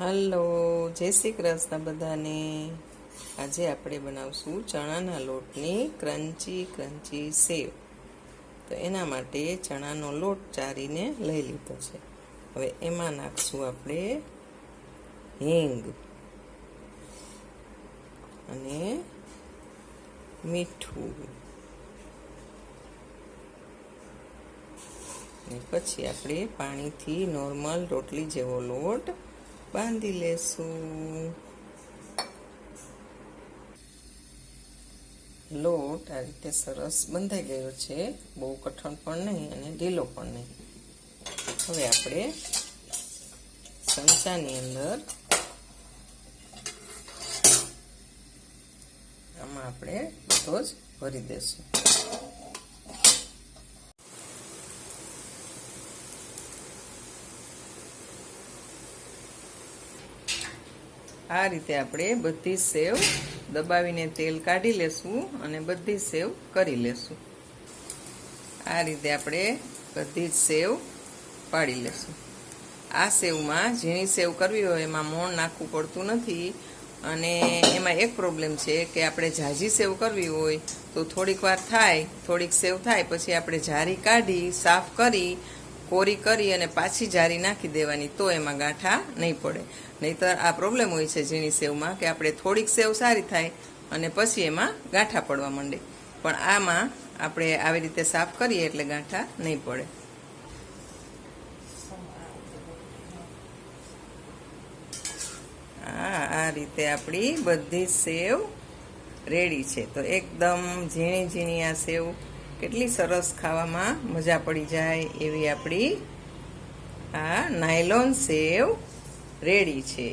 Hello, જય શ્રી કૃષ્ણ બધાને. આજે આપણે બનાવશું ચણાના લોટની ક્રન્ચી ક્રન્ચી સેવ. તો એના માટે ચણાનો લોટ ચારીને લઈ લીધો છે. હવે એમાં નાખશું આપણે હિંગ અને મીઠું. ને પછી આપણે પાણીથી નોર્મલ રોટલી જેવો લોટ બાંધી લેશું લોટ આ રીતે સરસ બંધાઈ ગયો છે. બહુ કઠણ પણ નહીં અને ઢીલો પણ નહીં. હવે આપણે ચમચાની અંદર આમાં આપણે બધો જ ભરી દેશું. આ રીતે આપણે બધી સેવ દબાવીને તેલ કાઢી લેશું અને બધી સેવ કરી લેશું. આ રીતે આપણે બધી જ સેવ પાડી લેશું. આ સેવમાં ઝીણી સેવ કરવી હોય એમાં મોણ નાખવું પડતું નથી અને એમાં એક પ્રોબ્લેમ છે કે આપણે ઝાઝી સેવ કરવી હોય તો થોડીક વાર થાય, થોડીક સેવ થાય, પછી આપણે જારી કાઢી, સાફ કરી કોરી કરી અને પાછી જારી નાખી દેવાની તો એમાં ગાંઠા નહીં પડે. નહીતર આ પ્રોબ્લેમ હોય છે ઝીણી સેવમાં કે આપણે થોડીક સેવ સારી થાય અને પછી એમાં ગાંઠા પડવા માંડે. પણ આમાં આપણે આવી રીતે સાફ કરીએ એટલે ગાંઠા નહીં પડે. હા, આ રીતે આપણી બધી સેવ રેડી છે. તો એકદમ ઝીણી ઝીણી આ સેવ કેટલી સરસ ખાવામાં મજા પડી જાય એવી આપણી આ નાયલોન સેવ રેડી છે.